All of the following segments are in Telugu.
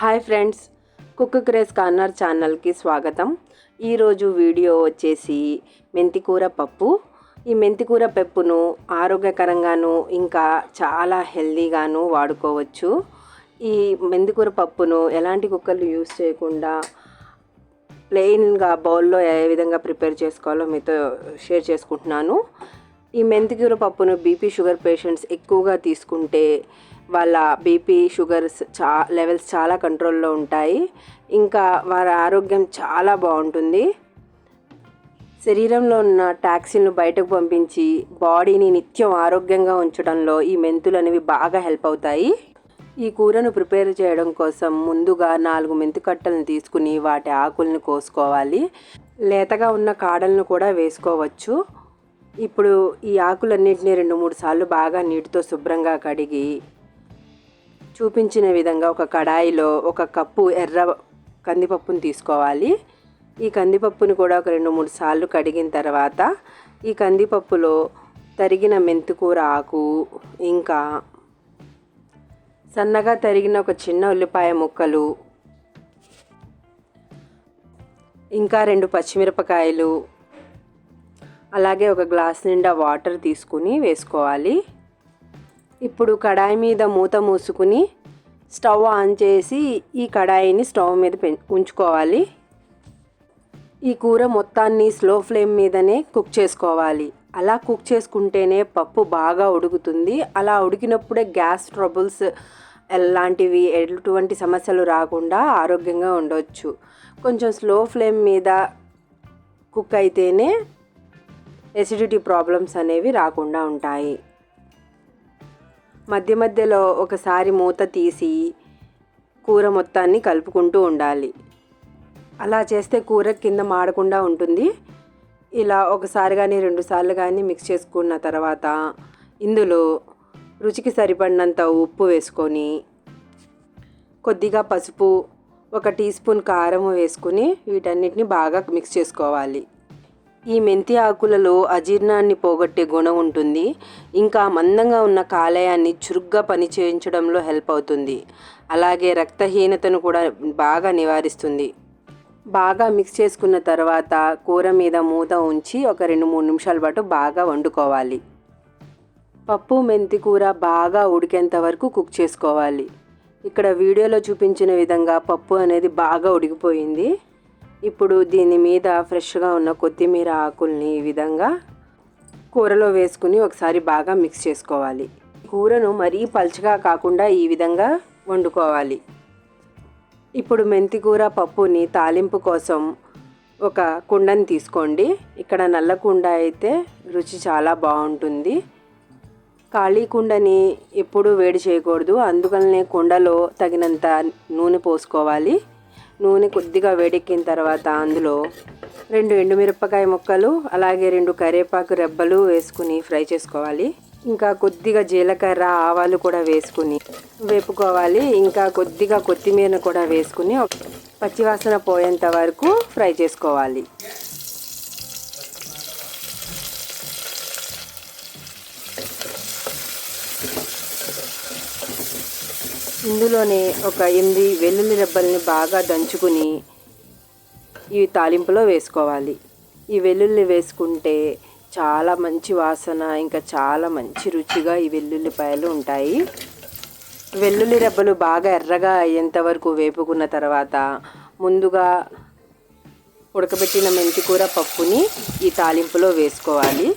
Hi friends cook craze corner ఛానల్కి స్వాగతం. ఈరోజు వీడియో వచ్చేసి మెంతికూర పప్పు. ఈ మెంతికూర పప్పును ఆరోగ్యకరంగాను ఇంకా చాలా హెల్దీగాను వాడుకోవచ్చు. ఈ మెంతికూర పప్పును ఎలాంటి కుక్కర్లు యూస్ చేయకుండా ప్లెయిన్గా బౌల్లో ఏ విధంగా ప్రిపేర్ చేసుకోవాలో మీతో షేర్ చేసుకుంటున్నాను. ఈ మెంతికూర పప్పును బీపీ షుగర్ పేషెంట్స్ ఎక్కువగా తీసుకుంటే వాళ్ళ బీపీ షుగర్స్ చా లెవెల్స్ చాలా కంట్రోల్లో ఉంటాయి. ఇంకా వారి ఆరోగ్యం చాలా బాగుంటుంది. శరీరంలో ఉన్న టాక్సిన్లు బయటకు పంపించి బాడీని నిత్యం ఆరోగ్యంగా ఉంచడంలో ఈ మెంతులు అనేవి బాగా హెల్ప్ అవుతాయి. ఈ కూరను ప్రిపేర్ చేయడం కోసం ముందుగా నాలుగు మెంతుకట్టలను తీసుకుని వాటి ఆకులను కోసుకోవాలి. లేతగా ఉన్న కాడలను కూడా వేసుకోవచ్చు. ఇప్పుడు ఈ ఆకులన్నింటినీ రెండు మూడు సార్లు బాగా నీటితో శుభ్రంగా కడిగి చూపించిన విధంగా ఒక కడాయిలో ఒక కప్పు ఎర్ర కందిపప్పును తీసుకోవాలి. ఈ కందిపప్పును కూడా ఒక రెండు మూడు సార్లు కడిగిన తర్వాత ఈ కందిపప్పులో తరిగిన మెంతికూర ఆకు ఇంకా సన్నగా తరిగిన ఒక చిన్న ఉల్లిపాయ ముక్కలు ఇంకా రెండు పచ్చిమిరపకాయలు అలాగే ఒక గ్లాస్ నిండా వాటర్ తీసుకుని వేసుకోవాలి. ఇప్పుడు కడాయి మీద మూత మూసుకుని స్టవ్ ఆన్ చేసి ఈ కడాయిని స్టవ్ మీద ఉంచుకోవాలి. ఈ కూర మొత్తాన్ని స్లో ఫ్లేమ్ మీదనే కుక్ చేసుకోవాలి. అలా కుక్ చేసుకుంటేనే పప్పు బాగా ఉడుకుతుంది. అలా ఉడికినప్పుడే గ్యాస్ ట్రబుల్స్ ఎలాంటివి ఎటువంటి సమస్యలు రాకుండా ఆరోగ్యంగా ఉండవచ్చు కొంచెం స్లో ఫ్లేమ్ మీద కుక్ అయితేనే ఎసిడిటీ ప్రాబ్లమ్స్ అనేవి రాకుండా ఉంటాయి. మధ్య మధ్యలో ఒకసారి మూత తీసి కూర మొత్తాన్ని కలుపుకుంటూ ఉండాలి. అలా చేస్తే కూర కింద మాడకుండా ఉంటుంది. ఇలా ఒకసారి కానీ రెండుసార్లు కానీ మిక్స్ చేసుకున్న తర్వాత ఇందులో రుచికి సరిపడినంత ఉప్పు వేసుకొని కొద్దిగా పసుపు ఒక టీ స్పూన్ కారం వేసుకుని వీటన్నిటిని బాగా మిక్స్ చేసుకోవాలి. ఈ మెంతి ఆకులలో అజీర్ణాన్ని పోగొట్టే గుణం ఉంటుంది. ఇంకా మందంగా ఉన్న కాలేయాన్ని చురుగ్గా పని చేయించడంలో హెల్ప్ అవుతుంది. అలాగే రక్తహీనతను కూడా బాగా నివారిస్తుంది. బాగా మిక్స్ చేసుకున్న తర్వాత కూర మీద మూత ఉంచి ఒక రెండు మూడు నిమిషాల పాటు బాగా వండుకోవాలి. పప్పు మెంతి కూర బాగా ఉడికేంత వరకు కుక్ చేసుకోవాలి. ఇక్కడ వీడియోలో చూపించిన విధంగా పప్పు అనేది బాగా ఉడికిపోయింది. ఇప్పుడు దీని మీద ఫ్రెష్గా ఉన్న కొత్తిమీర ఆకుల్ని ఈ విధంగా కూరలో వేసుకుని ఒకసారి బాగా మిక్స్ చేసుకోవాలి. కూరను మరీ పల్చగా కాకుండా ఈ విధంగా వండుకోవాలి. ఇప్పుడు మెంతికూర పప్పుని తాలింపు కోసం ఒక కుండని తీసుకోండి. ఇక్కడ నల్ల కుండ అయితే రుచి చాలా బాగుంటుంది. ఖాళీ కుండని ఎప్పుడూ వేడి చేయకూడదు. అందుకనే కుండలో తగినంత నూనె పోసుకోవాలి. నూనె కొద్దిగా వేడెక్కిన తర్వాత అందులో రెండు ఎండుమిరపకాయ ముక్కలు అలాగే రెండు కరివేపాకు రెబ్బలు వేసుకుని ఫ్రై చేసుకోవాలి. ఇంకా కొద్దిగా జీలకర్ర ఆవాలు కూడా వేసుకుని వేపుకోవాలి. ఇంకా కొద్దిగా కొత్తిమీరను కూడా వేసుకుని పచ్చివాసన పోయేంత వరకు ఫ్రై చేసుకోవాలి. ఇందులోనే ఒక ఎనిమిది వెల్లుల్లి రెబ్బల్ని బాగా దంచుకుని ఈ తాలింపులో వేసుకోవాలి. ఈ వెల్లుల్లి వేసుకుంటే చాలా మంచి వాసన ఇంకా చాలా మంచి రుచిగా ఈ వెల్లుల్లిపాయలు ఉంటాయి. వెల్లుల్లి రెబ్బలు బాగా ఎర్రగా అయ్యేంత వరకు వేపుకున్న తర్వాత ముందుగా ఉడకబెట్టిన మెంతికూర పప్పుని ఈ తాలింపులో వేసుకోవాలి.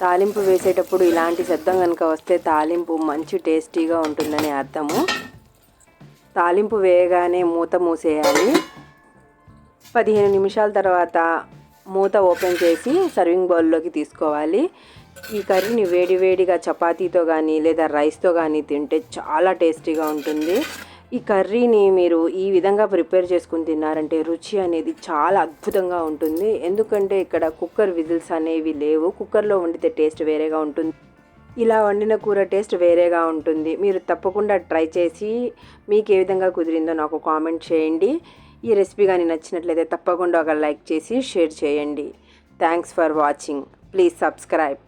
తాలింపు వేసేటప్పుడు ఇలాంటి శబ్దం కనుక వస్తే తాలింపు మంచి టేస్టీగా ఉంటుందని అర్థము. తాలింపు వేయగానే మూత మూసేయాలి. పదిహేను నిమిషాల తర్వాత మూత ఓపెన్ చేసి సర్వింగ్ బౌల్లోకి తీసుకోవాలి. ఈ కర్రీని వేడివేడిగా చపాతీతో కానీ లేదా రైస్తో కానీ తింటే చాలా టేస్టీగా ఉంటుంది. ఈ కర్రీని మీరు ఈ విధంగా ప్రిపేర్ చేసుకుని తిన్నారంటే రుచి అనేది చాలా అద్భుతంగా ఉంటుంది. ఎందుకంటే ఇక్కడ కుక్కర్ విజిల్స్ అనేవి లేవు. కుక్కర్లో వండితే టేస్ట్ వేరేగా ఉంటుంది. ఇలా వండిన కూర టేస్ట్ వేరేగా ఉంటుంది. మీరు తప్పకుండా ట్రై చేసి మీకు ఏ విధంగా కుదిరిందో నాకు కామెంట్ చేయండి. ఈ రెసిపీ కానీ నచ్చినట్లయితే తప్పకుండా ఒక లైక్ చేసి షేర్ చేయండి. Thanks for watching please subscribe